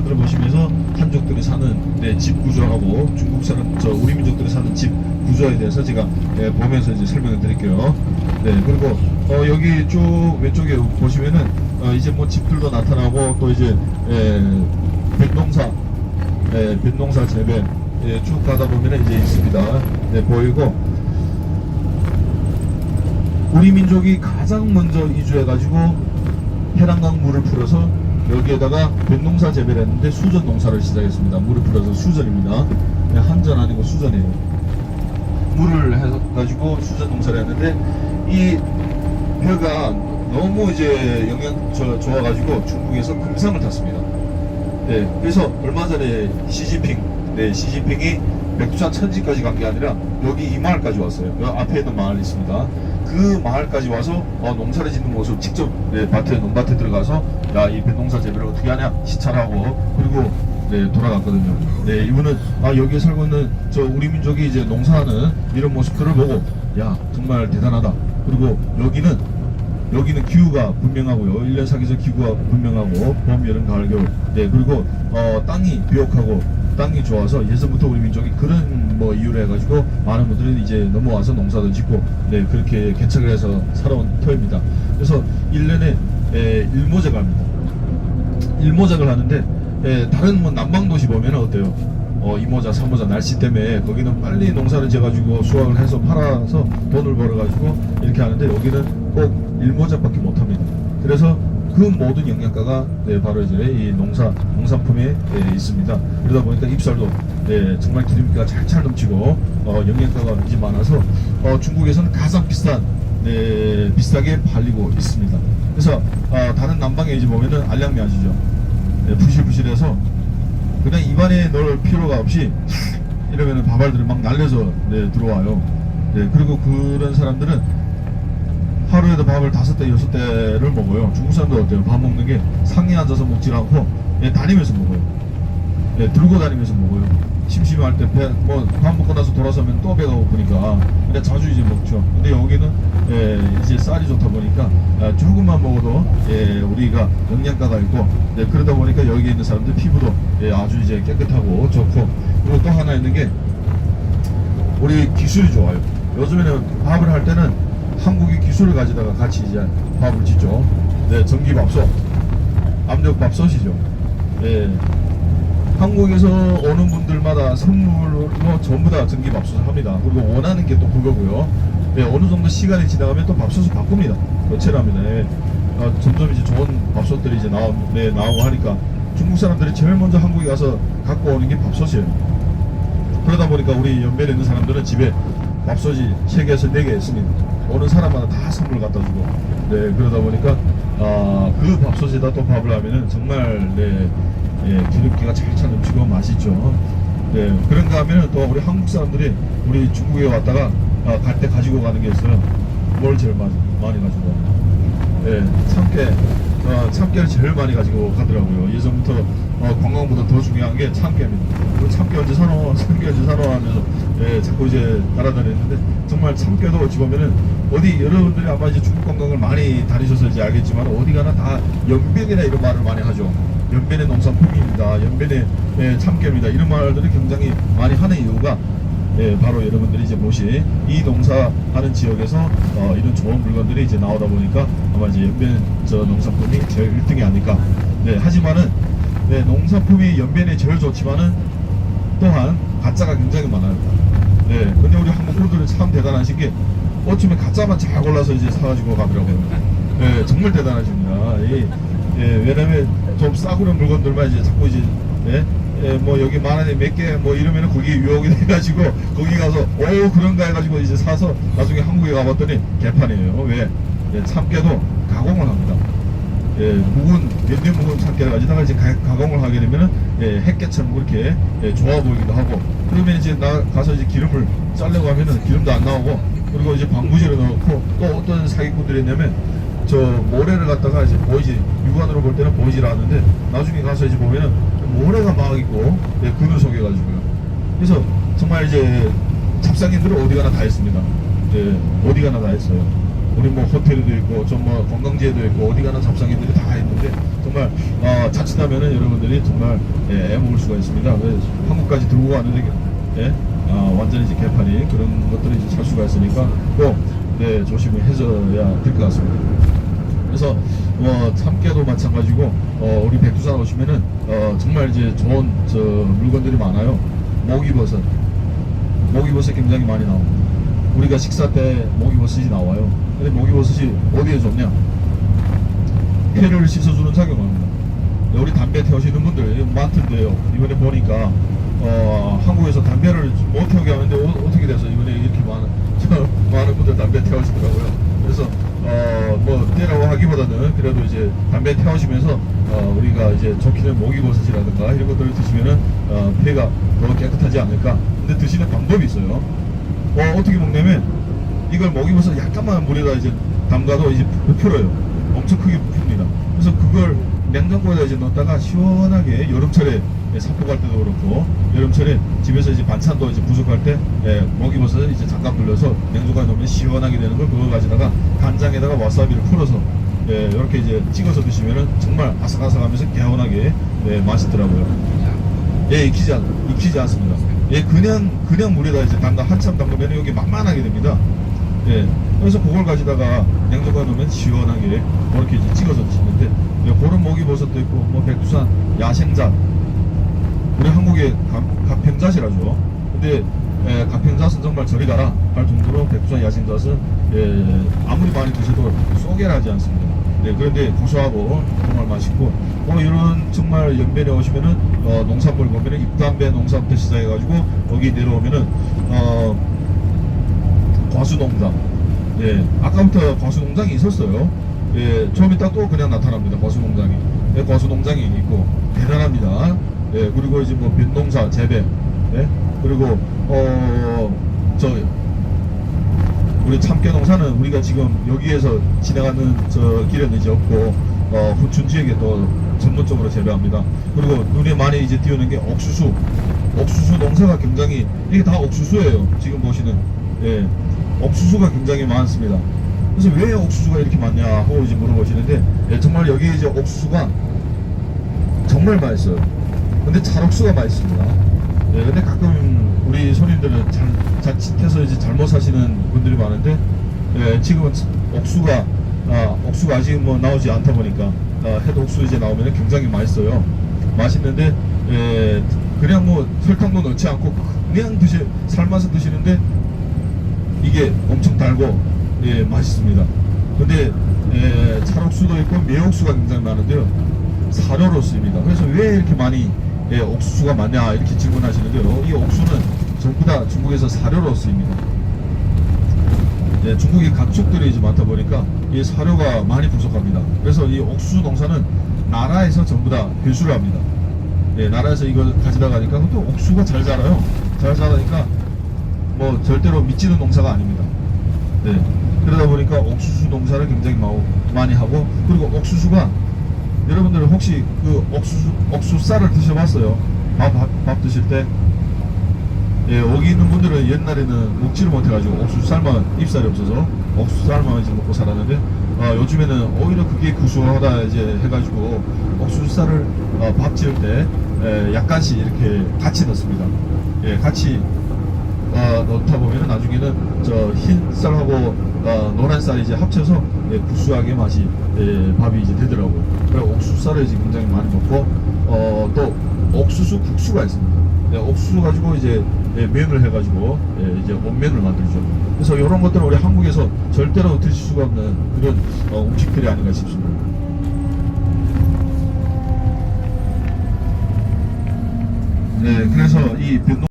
사람들을 보시면서 한족들이 사는 네, 집 구조하고 중국 사람 저 우리 민족들이 사는 집 구조에 대해서 제가 예, 보면서 이제 설명을 드릴게요. 네 그리고 어, 여기 쭉 왼쪽에 보시면은 어, 이제 뭐 집들도 나타나고 또 이제 예, 뱃농사 예, 뱃농사 재배 예, 쭉 가다 보면 이제 있습니다. 네 보이고 우리 민족이 가장 먼저 이주해가지고 해랑강 물을 풀어서 여기에다가 뱃농사 재배를 했는데 수전 농사를 시작했습니다. 물을 풀어서 수전입니다. 한전 아니고 수전이에요. 물을 해가지고 수전 농사를 했는데 이 해가 너무 이제 영양 저, 좋아가지고 중국에서 금상을 탔습니다. 네, 그래서 얼마 전에 시진핑, 네, 시진핑이 백두산 천지까지 간 게 아니라 여기 이 마을까지 왔어요. 여 앞에 있는 마을이 있습니다. 그 마을까지 와서 어, 농사를 짓는 모습 직접 네, 밭에 농밭에 들어가서 야이 뱃농사 재배를 어떻게 하냐 시찰하고 그리고 네, 돌아갔거든요. 네, 이분은 아 여기에 살고 있는 저 우리 민족이 이제 농사하는 이런 모습들을 보고 야 정말 대단하다. 그리고 여기는 여기는 기후가 분명하고요. 1년 사기에서 기후가 분명하고 봄, 여름, 가을, 겨울. 네, 그리고 어, 땅이 비옥하고 땅이 좋아서 예전부터 우리 민족이 그런 뭐 이유로 해가지고 많은 분들은 이제 넘어와서 농사도 짓고 네 그렇게 개척을 해서 살아온 터입니다. 그래서 1년에 에, 일모작을 합니다. 일모작을 하는데 에, 다른 뭐 남방 도시 보면 어때요? 어, 이모자, 삼모자 날씨 때문에 거기는 빨리 농사를 지어가지고 수확을 해서 팔아서 돈을 벌어가지고 이렇게 하는데 여기는 꼭 일모자밖에 못합니다. 그래서 그 모든 영양가가 네, 바로 이제 이 농사 농산품에 네, 있습니다. 그러다 보니까 입살도 네, 정말 기름기가 찰찰 넘치고 어, 영양가가 굉장히 많아서 어, 중국에서는 가장 비싼 네, 비싸게 팔리고 있습니다. 그래서 어, 다른 남방에 이제 보면은 알량미 아시죠? 네, 부실부실해서 그냥 입안에 넣을 필요가 없이 이러면은 밥알들이 막 날려서 네, 들어와요. 네, 그리고 그런 사람들은 하루에도 밥을 다섯 대 여섯 대를 먹어요. 중국 사람들 어때요? 밥 먹는 게 상에 앉아서 먹질 않고 예, 다니면서 먹어요. 예, 들고 다니면서 먹어요. 심심할 때 배 뭐밥 먹고 나서 돌아서면 또 배가 고프니까 근데 자주 이제 먹죠. 근데 여기는 예, 이제 쌀이 좋다 보니까 아, 조금만 먹어도 예, 우리가 영양가가 있고 네, 그러다 보니까 여기 있는 사람들 피부도 예, 아주 이제 깨끗하고 좋고 그리고 또 하나 있는 게 우리 기술이 좋아요. 요즘에는 밥을 할 때는 한국의 기술을 가지다가 같이 이제 밥을 짓죠. 네, 전기밥솥, 압력밥솥이죠. 네. 한국에서 오는 분들마다 선물로 전부 다 전기밥솥을 합니다. 그리고 원하는 게 또 그거고요. 네, 어느 정도 시간이 지나가면 또 밥솥을 바꿉니다. 교체를 합니다. 네. 아, 점점 이제 좋은 밥솥들이 이제 나오, 네, 나오고 하니까 중국 사람들이 제일 먼저 한국에 가서 갖고 오는 게 밥솥이에요. 그러다 보니까 우리 연변에 있는 사람들은 집에 밥솥이 3개에서 4개 있습니다. 오는 사람마다 다 선물 갖다 주고. 네, 그러다 보니까, 아, 그 밥솥에다 또 밥을 하면은 정말, 네, 예, 기름기가 찰찰 넘치고 맛있죠. 네, 그런가 하면은 또 우리 한국 사람들이 우리 중국에 왔다가 아, 갈때 가지고 가는 게 있어요. 뭘 제일 많이, 많이 가지고 가요? 예, 참깨, 어, 참깨를 제일 많이 가지고 가더라고요. 예전부터 어, 관광보다 더 중요한 게 참깨입니다. 그 참깨 언제 사놓아, 참깨 언제 사놓아 하면서 예, 자꾸 이제 따라다녔는데 정말 참깨도 어찌 보면은 어디 여러분들이 아마 이제 중국 관광을 많이 다니셔서 이제 알겠지만 어디 가나 다 연변이나 이런 말을 많이 하죠. 연변의 농산품입니다. 연변의 예, 참깨입니다. 이런 말들을 굉장히 많이 하는 이유가 예, 바로 여러분들이 이제 보신 이 농사하는 지역에서 어, 이런 좋은 물건들이 이제 나오다 보니까 아마 이제 연변 저 농산품이 제일 1등이 아닐까. 네, 하지만은 네, 농산품이 연변에 제일 좋지만은 또한 가짜가 굉장히 많아요. 네, 근데 우리 한국 분들은 참 대단하신 게 어쩌면 가짜만 잘 골라서 이제 사가지고 가더라고요. 네, 정말 대단하십니다. 이, 예, 왜냐면 좀 싸구려 물건들만 이제 자꾸 이제 예, 예, 뭐 여기 만 원에 몇 개 뭐 이러면은 거기 유혹이 돼가지고 거기 가서 오 그런가 해가지고 이제 사서 나중에 한국에 가봤더니 개판이에요. 왜? 예, 참깨도 가공을 합니다. 예, 묵은 연변 묵은 참깨를 가지다가 이제 가, 가공을 하게 되면은 예, 햇깨처럼 그렇게 예, 좋아 보이기도 하고 그러면 이제 나 가서 이제 기름을 자려고 하면은 기름도 안 나오고 그리고 이제 방부제를 넣고 또 어떤 사기꾼들이 있냐면 저 모래를 갖다가 이제 보이지 육안으로 볼 때는 보이질 않는데 나중에 가서 이제 보면은 모래가 막 있고 예, 그늘 속에 가지고요. 그래서 정말 이제 잡상인들은 어디 가나 다 있습니다. 예, 어디 가나 다 있어요. 우리 뭐 호텔에도 있고 좀 뭐 관광지에도 있고 어디 가나 잡상인들이 다 있는데 정말 어, 자칫하면은 여러분들이 정말 예, 애먹을 수가 있습니다. 왜 한국까지 들고 가는데 예? 아, 완전히 이제 개판이 그런 것들이 이제 잘 수가 있으니까 꼭 네, 조심을 해줘야 될 것 같습니다. 그래서 뭐 참깨도 마찬가지고 어, 우리 백두산 오시면은 어, 정말 이제 좋은 저 물건들이 많아요. 목이버섯, 목이버섯 굉장히 많이 나옵니다. 우리가 식사 때 목이버섯이 나와요. 근데 목이버섯이 어디에 좋냐? 폐를 씻어주는 작용을 합니다. 우리 담배 태우시는 분들 많던데요. 이번에 보니까 어, 한국에서 담배를 못 태우게 하는데 어, 떻게 돼서 이번에 이렇게 많은 많은 분들 담배 태우시더라고요. 그래서 어, 뭐 때라고 하기보다는 그래도 이제 담배 태우시면서 어, 우리가 이제 좋기는 모기버섯이라든가 이런 것들을 드시면은 어, 폐가 더 깨끗하지 않을까. 근데 드시는 방법이 있어요. 어, 어떻게 먹냐면 이걸 모기버섯 약간만 물에다 이제 담가도 이제 부풀어요. 엄청 크게 부풉니다. 그래서 그걸 냉장고에다 이제 넣었다가 시원하게 여름철에 산포갈 때도 그렇고 여름철에 집에서 이제 반찬도 이제 부족할 때 예, 먹이버섯 이제 잠깐 불려서 냉장고에 넣으면 시원하게 되는 걸 그거 가지다가 간장에다가 와사비를 풀어서 예, 이렇게 이제 찍어서 드시면은 정말 아삭아삭하면서 개운하게 예, 맛있더라고요. 예, 익히지, 않, 익히지 않습니다. 예, 그냥, 그냥 물에다 이제 담가, 한참 담그면 여기 만만하게 됩니다. 예, 그래서 그걸 가지다가 냉장고에 넣으면 시원하게 이렇게 이제 찍어서 드시는데, 예, 그런 목이버섯도 있고, 뭐, 백두산 야생잣, 우리 한국의 가- 가평잣이라죠. 근데, 예, 가평잣은 정말 저리 가라 할 정도로 백두산 야생잣은, 예, 아무리 많이 드셔도 쏘게하지 않습니다. 네, 그런데 고소하고 정말 맛있고 어, 이런 정말 연변에 오시면은 어, 농산물 보면은 입담배 농사부터 시작해가지고 여기 내려오면은 어, 과수농장. 예, 아까부터 과수농장이 있었어요. 예, 좀 이따 또 그냥 나타납니다. 과수농장이. 예, 과수농장이 있고 대단합니다 예, 그리고 이제 뭐 빈농사 재배 예, 그리고 어 저 우리 참깨 농사는 우리가 지금 여기에서 지나가는 저 길에는 이제 없고 어, 후춘 지역에 또 전문적으로 재배합니다. 그리고 눈에 많이 이제 띄우는 게 옥수수. 옥수수 농사가 굉장히 이게 다 옥수수예요. 지금 보시는 예, 옥수수가 굉장히 많습니다. 그래서 왜 옥수수가 이렇게 많냐 하고 이제 물어보시는데 예, 정말 여기 이제 옥수수가 정말 맛있어요. 근데 찰옥수가 맛있습니다. 예, 근데 가끔 우리 손님들은 잘, 자칫해서 이제 잘못 사시는 분들이 많은데, 예, 지금은 옥수가, 아, 옥수가 아직 뭐 나오지 않다 보니까, 아, 해도 옥수 이제 나오면 굉장히 맛있어요. 맛있는데, 예, 그냥 뭐 설탕도 넣지 않고 그냥 드시, 삶아서 드시는데, 이게 엄청 달고, 예, 맛있습니다. 근데, 예, 찰옥수도 있고, 매옥수가 굉장히 많은데요. 사료로 쓰입니다. 그래서 왜 이렇게 많이 예, 옥수수가 많냐 이렇게 질문하시는데요. 이 옥수는 전부 다 중국에서 사료로 쓰입니다. 예, 중국의 가축들이 많다 보니까 이 사료가 많이 부족합니다. 그래서 이 옥수수 농사는 나라에서 전부 다 배수를 합니다. 예, 나라에서 이걸 가지다 가니까 또 옥수수가 잘 자라요. 잘 자라니까 뭐 절대로 미치는 농사가 아닙니다. 네. 그러다 보니까 옥수수 농사를 굉장히 마- 많이 하고 그리고 옥수수가 여러분들 혹시 그 옥수수 옥수쌀을 드셔봤어요? 밥, 밥, 밥 드실 때 예, 여기 있는 분들은 옛날에는 먹지를 못해가지고 옥수수쌀만 입살이 없어서 옥수수쌀만 이제 먹고 살았는데 어, 요즘에는 오히려 그게 구수하다 이제 해가지고 옥수수쌀을 어, 밥 지을 때 예, 약간씩 이렇게 같이 넣습니다. 예, 같이 어, 넣다 보면 나중에는 저 흰 쌀하고 어, 노란 쌀이 이제 합쳐서 예, 구수하게 맛이 예, 밥이 이제 되더라고요. 그래서 옥수수쌀을 이제 굉장히 많이 먹고 어, 또 옥수수 국수가 있습니다. 예, 옥수수 가지고 이제 예, 면을 해가지고 예, 이제 온면을 만들죠. 그래서 이런 것들은 우리 한국에서 절대로 드실 수가 없는 그런 어, 음식들이 아닌가 싶습니다. 네, 그래서 이 변동